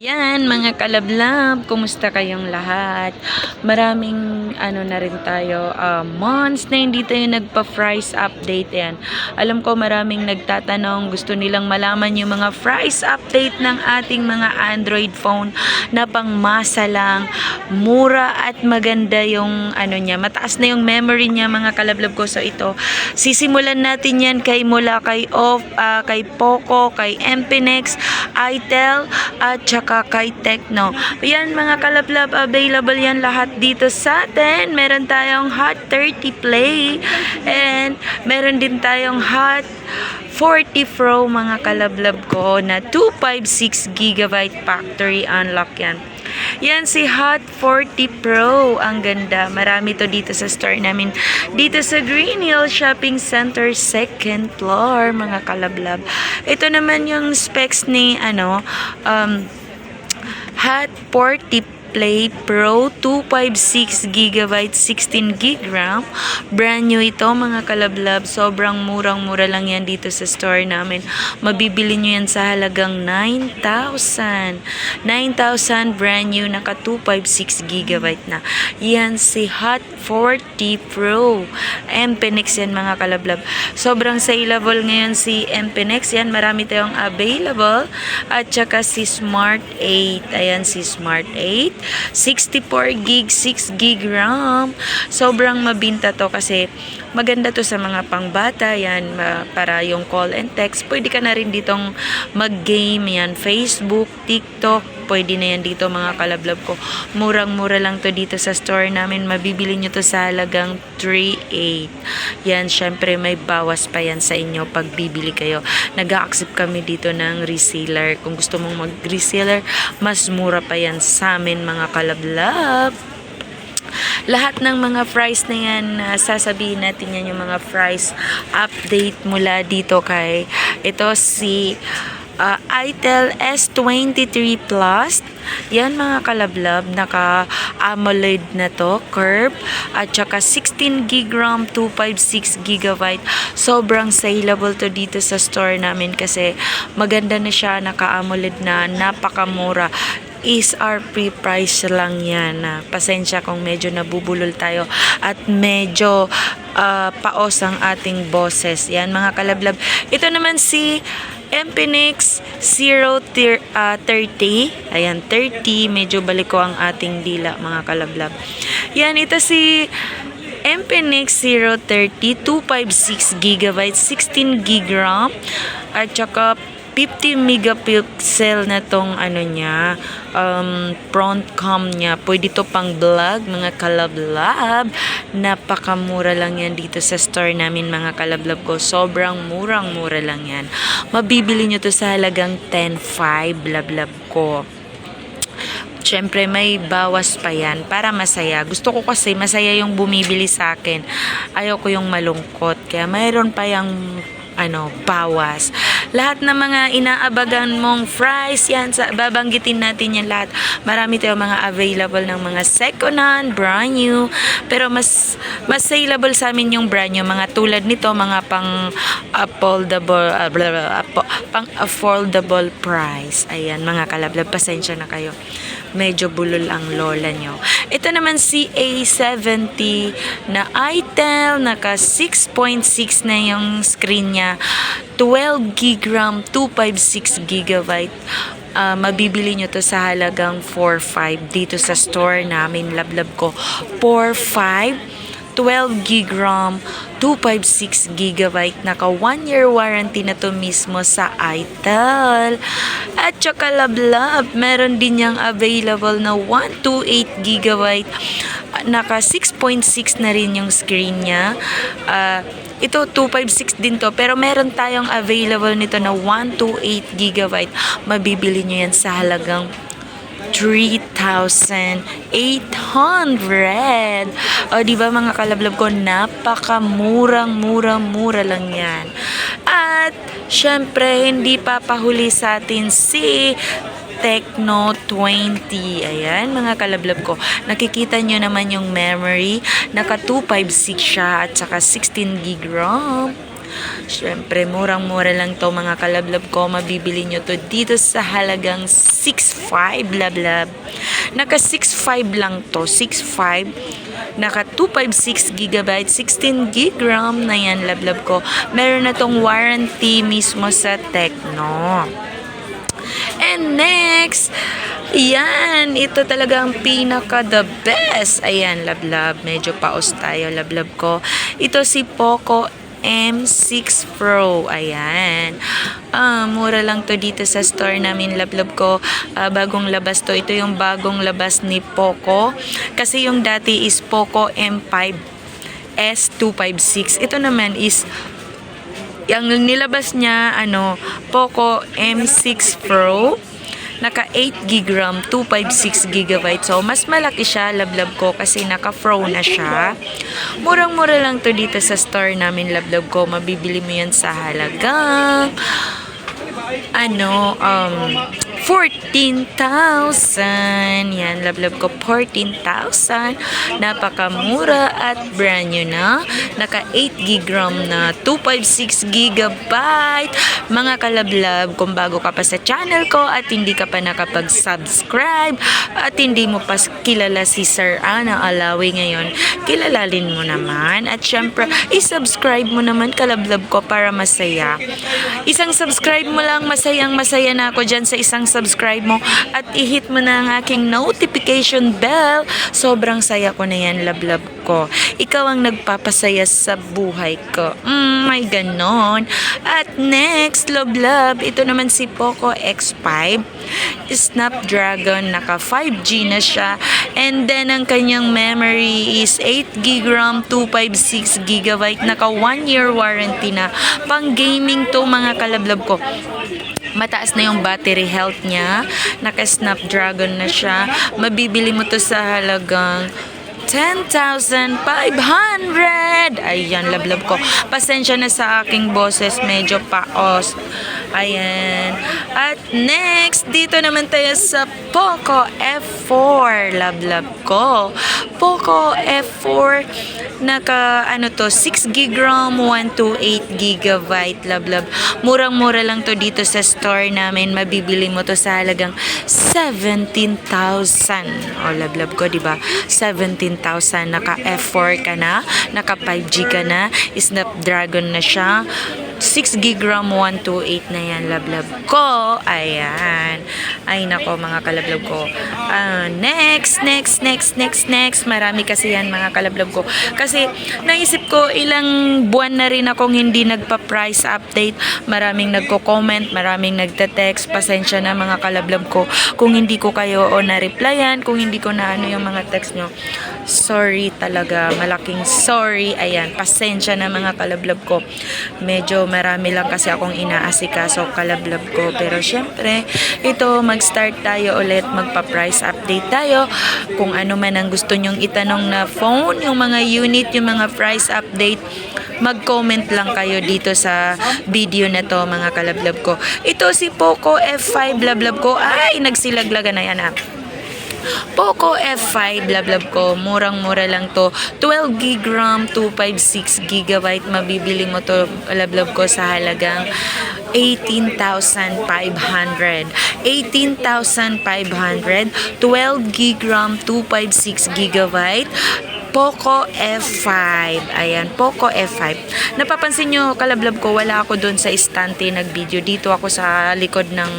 Yan, mga kalablab, kumusta kayong lahat? Maraming ano na rin tayo, uh, months na hindi tayo nagpa-fries update yan. Alam ko maraming nagtatanong, gusto nilang malaman yung mga fries update ng ating mga Android phone na pang masa lang, mura at maganda yung ano niya, mataas na yung memory niya mga kalablab ko. So ito, sisimulan natin yan kay mula kay off, ah, kay Poco, kay Empinex, Itel, at saka kay Tecno. Yan mga kalablab, available yan lahat dito sa atin. Meron tayong Hot 30 Play and meron din tayong Hot 40 Pro mga kalablab ko na 256 GB factory unlock yan. Yan si Hot 40 Pro. Ang ganda. Marami to dito sa store namin. Dito sa Green Hill Shopping Center, second floor, mga kalablab. Ito naman yung specs ni, ano, um, Hot 40 Play Pro 256 GB 16 GB RAM. Brand new ito mga kalablab. Sobrang murang-mura lang yan dito sa store namin. Mabibili nyo yan sa halagang 9,000. 9,000 brand new naka 256 GB na. Yan si Hot 40 Pro. MPNX yan mga kalablab. Sobrang saleable ngayon si MPNX. Yan marami tayong available. At saka si Smart 8. Ayan si Smart 8. 64 gig, 6 gig RAM. Sobrang mabinta to kasi maganda to sa mga pangbata. Yan, para yung call and text. Pwede ka na rin ditong mag-game. Yan, Facebook, TikTok. Pwede na yan dito mga kalablab ko. Murang-mura lang to dito sa store namin. Mabibili nyo to sa halagang 3.8. Yan, syempre may bawas pa yan sa inyo pag bibili kayo. Nag-accept kami dito ng reseller. Kung gusto mong mag-reseller, mas mura pa yan sa amin mga kalablab. Lahat ng mga fries na yan, ah, sasabihin natin yan yung mga fries update mula dito kay ito si ah, Itel S23 Plus. Yan mga kalablab, naka AMOLED na to, curve, at saka 16 gig RAM, 256 gigabyte. Sobrang saleable to dito sa store namin kasi maganda na siya, naka AMOLED na, napakamura is our free price lang yan. Pasensya kung medyo nabubulol tayo at medyo ah, paos ang ating boses. Yan mga kalablab. Ito naman si Empinix 030. Ayan, 30. Medyo balik ko ang ating dila mga kalablab. Yan, ito si Empinix 030 256 GB 16 GB RAM at saka 50 megapixel na tong ano niya um, front cam niya pwede to pang vlog mga kalablab napakamura lang yan dito sa store namin mga kalablab ko sobrang murang mura lang yan mabibili nyo to sa halagang 10.5 lablab ko Siyempre, may bawas pa yan para masaya. Gusto ko kasi masaya yung bumibili sa akin. Ayaw ko yung malungkot. Kaya mayroon pa yung ano, bawas. Lahat ng mga inaabagan mong fries, yan, sa, babanggitin natin yan lahat. Marami tayong mga available ng mga second hand, brand new. Pero mas, mas saleable sa amin yung brand new. Mga tulad nito, mga pang affordable, uh, blah, blah, blah, pang affordable price. Ayan, mga kalablab, pasensya na kayo medyo bulol ang lola nyo. Ito naman si A70 na Itel, naka 6.6 na yung screen niya. 12 gig RAM, 256 gigabyte. Ah, mabibili nyo to sa halagang 4.5 dito sa store namin, lablab ko. 4.5 12 gig RAM, 256 gigabyte, naka 1 year warranty na to mismo sa Itel. At saka lablab, meron din niyang available na 128 gigabyte, naka 6.6 na rin yung screen niya. Ah, ito 256 din to pero meron tayong available nito na 128 gigabyte. Mabibili nyo yan sa halagang 3,800. O, di ba mga kalablab ko, napakamurang, murang, mura lang yan. At, syempre, hindi papahuli sa atin si Tecno 20. Ayan, mga kalablab ko. Nakikita nyo naman yung memory. Naka 256 siya at saka 16 gig RAM. Syempre, murang-mura lang to mga kalablab ko. Mabibili nyo to dito sa halagang 6.5 lablab. Naka 6.5 lang to. 6.5. Naka 256 gigabyte, 16 gig RAM na yan lablab ko. Meron na tong warranty mismo sa Tecno. And next, yan, ito talaga ang pinaka the best. Ayan, lablab. Medyo paos tayo, lablab ko. Ito si Poco M6 Pro. Ayan. Ah, mura lang to dito sa store namin, lablab ko. Ah, bagong labas to. Ito yung bagong labas ni Poco. Kasi yung dati is Poco M5 S256. Ito naman is yung nilabas niya, ano, Poco M6 Pro. Naka 8 gig RAM, 256 gigabyte. So, mas malaki siya, lablab ko, kasi naka Pro na siya. Murang-mura lang to dito sa store namin, lablab ko. Mabibili mo yan sa halagang ano, um, 14,000. Yan, lablab ko, 14,000. Napakamura at brand new na. Naka 8 gig RAM na 256 gigabyte. Mga kalablab, kung bago ka pa sa channel ko at hindi ka pa nakapag-subscribe at hindi mo pa kilala si Sir Ana Alawi ngayon, kilalalin mo naman. At syempre, isubscribe mo naman kalablab ko para masaya. Isang subscribe mo lang, masayang masaya na ako dyan sa isang subscribe mo at i-hit mo na ang aking notification bell. Sobrang saya ko na yan, lablab ko. Ikaw ang nagpapasaya sa buhay ko. Mm, may ganon. At next, lablab, ito naman si Poco X5. Snapdragon, naka 5G na siya. And then, ang kanyang memory is 8 gig RAM, 256 gigabyte. Naka 1 year warranty na. Pang gaming to mga kalablab ko mataas na yung battery health niya. Naka Snapdragon na siya. Mabibili mo to sa halagang 10,500! Ayan, lablab ko. Pasensya na sa aking boses, medyo paos. Ayan. At next, dito naman tayo sa Poco F4. Lablab ko. Poco F4, naka, ano to, 6 gig RAM, 128 gigabyte, lablab. Murang-mura lang to dito sa store namin. Mabibili mo to sa halagang 17,000. O, lablab ko, di ba? 17,000. Naka F4 ka na, naka 5G ka na, Snapdragon na siya. 6 gig RAM 128 na yan lablab ko. Ayan. Ay nako mga kalablab ko. Ah, next next next next next. Marami kasi yan mga kalablab ko. Kasi naisip ko ilang buwan na rin akong hindi nagpa price update. Maraming nagko-comment maraming nagte-text. Pasensya na mga kalablab ko. Kung hindi ko kayo o na-replyan kung hindi ko na ano yung mga text nyo. Sorry talaga malaking sorry. Ayan pasensya na mga kalablab ko. Medyo marami lang kasi akong inaasikaso kalablab ko. Pero syempre ito mag-start tayo ulit magpa-price update tayo. Kung ano man ang gusto nyong itanong na phone yung mga unit yung mga price update mag-comment lang kayo dito sa video na to mga kalablab ko ito si Poco F5 lablab ko ay nagsilaglaga na yan ah Poco F5 lablab ko, murang-mura lang to. 12 gig RAM, 256 gigabyte. Mabibili mo to lablab ko sa halagang 18,500. 18,500, 12 gig RAM, 256 gigabyte. Poco F5. Ayan, Poco F5. Napapansin nyo, kalablab ko, wala ako doon sa istante nag-video. Dito ako sa likod ng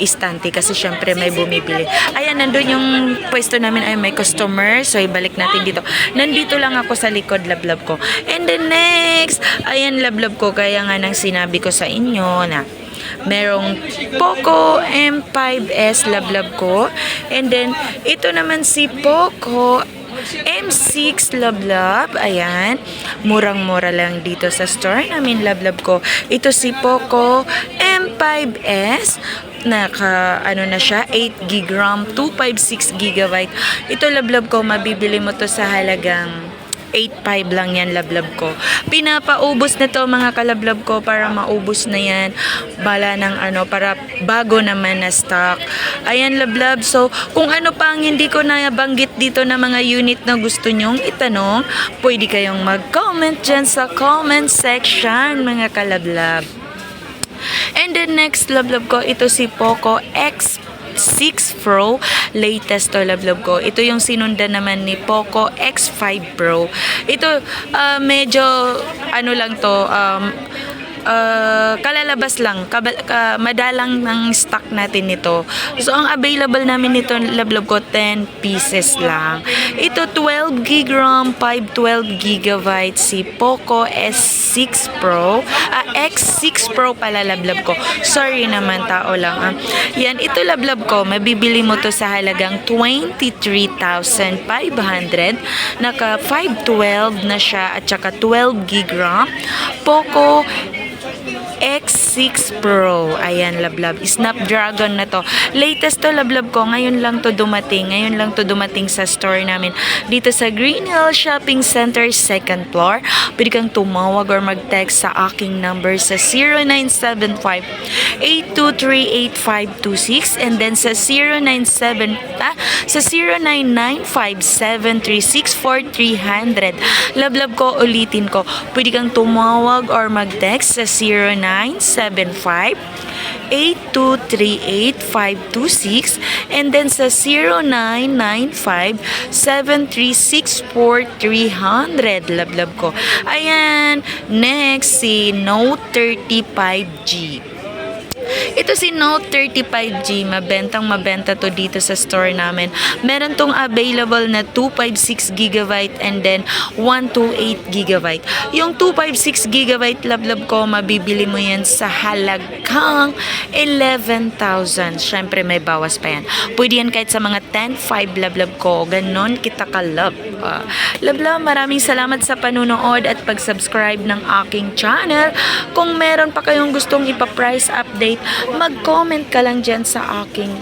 istante kasi syempre may bumibili. Ayan, nandun yung pwesto namin ay may customer. So, ibalik natin dito. Nandito lang ako sa likod, lablab ko. And the next, ayan, lablab ko, kaya nga nang sinabi ko sa inyo na merong Poco M5S lablab ko. And then, ito naman si Poco M6 Lablab, ayan. Murang-mura lang dito sa store namin Lablab ko. Ito si Poco M5S naka ano na siya 8 gig RAM 256 gigabyte ito lablab ko mabibili mo to sa halagang 8.5 lang yan lablab ko. Pinapaubos na to mga kalablab ko para maubos na yan. Bala ng ano, para bago naman na stock. Ayan lablab. So, kung ano pa ang hindi ko nabanggit dito na mga unit na gusto nyong itanong, pwede kayong mag-comment dyan sa comment section mga kalablab. And the next lablab ko, ito si Poco X6 Pro. Latest to lablab ko. Ito yung sinundan naman ni Poco X5 Pro. Ito, ah, medyo, ano lang to, um, ah, kalalabas lang, kabal, ka, madalang ng stock natin nito. So, ang available namin nito, lablab ko, 10 pieces lang. Ito, 12 gig RAM, 512 gigabyte, si Poco S6 Pro, ah, X6 Pro pala lablab ko. Sorry naman, tao lang. Ah. Yan, ito lablab ko, mabibili mo to sa halagang 23,500. Naka 512 na siya at saka 12 gig RAM. Poco X6 Pro. Ayan, lablab. Snapdragon na to. Latest to, lablab ko. Ngayon lang to dumating. Ngayon lang to dumating sa store namin. Dito sa Green Hill Shopping Center, second floor. Pwede kang tumawag or mag-text sa aking number sa 0975-823-8526 and then sa 097 ah, sa 0995-736-4300. Lablab ko, ulitin ko. Pwede kang tumawag or mag-text sa 0975 8238526 and then sa 0995-736-4300 lablab ko. Ayan, next si Note 35G. Ito si Note 35G, mabentang mabenta to dito sa store namin. Meron tong available na 256GB and then 128GB. Yung 256GB lablab ko, mabibili mo yan sa halagang 11,000. Syempre may bawas pa yan. Pwede yan kahit sa mga 10.5 lablab ko. Ganon kita ka-love. Uh, lablab, maraming salamat sa panunood at pag-subscribe ng aking channel. Kung meron pa kayong gustong ipa-price update, mag-comment ka lang dyan sa aking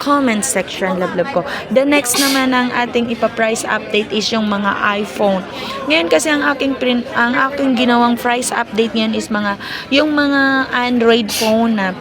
comment section, lablab ko. The next naman ang ating ipa-price update is yung mga iPhone. Ngayon kasi ang aking print, ang aking ginawang price update ngayon is mga yung mga Android phone na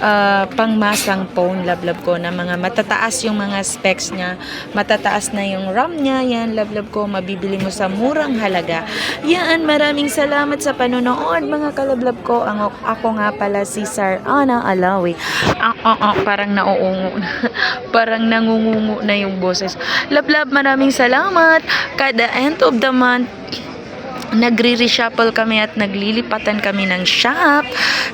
uh, pangmasang phone lablab ko na mga matataas yung mga specs niya. Matataas na yung RAM niya yan lablab ko. Mabibili mo sa murang halaga. Yan maraming salamat sa panonood mga kalablab ko. Ang ako nga pala si Sir Ana Alawi. Ah, ah, ah, parang nauungo na. Parang nangungungo na yung boses. Lablab maraming salamat. Kada end of the month nagre-reshuffle kami at naglilipatan kami ng shop.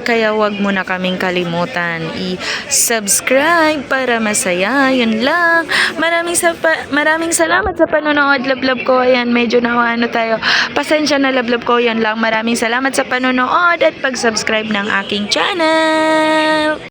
Kaya wag mo na kaming kalimutan i-subscribe para masaya. Yun lang. Maraming, sa maraming salamat sa panonood, lablab ko. Ayan, medyo na ano tayo. Pasensya na, lablab ko. Yan lang. Maraming salamat sa panonood at pag-subscribe ng aking channel.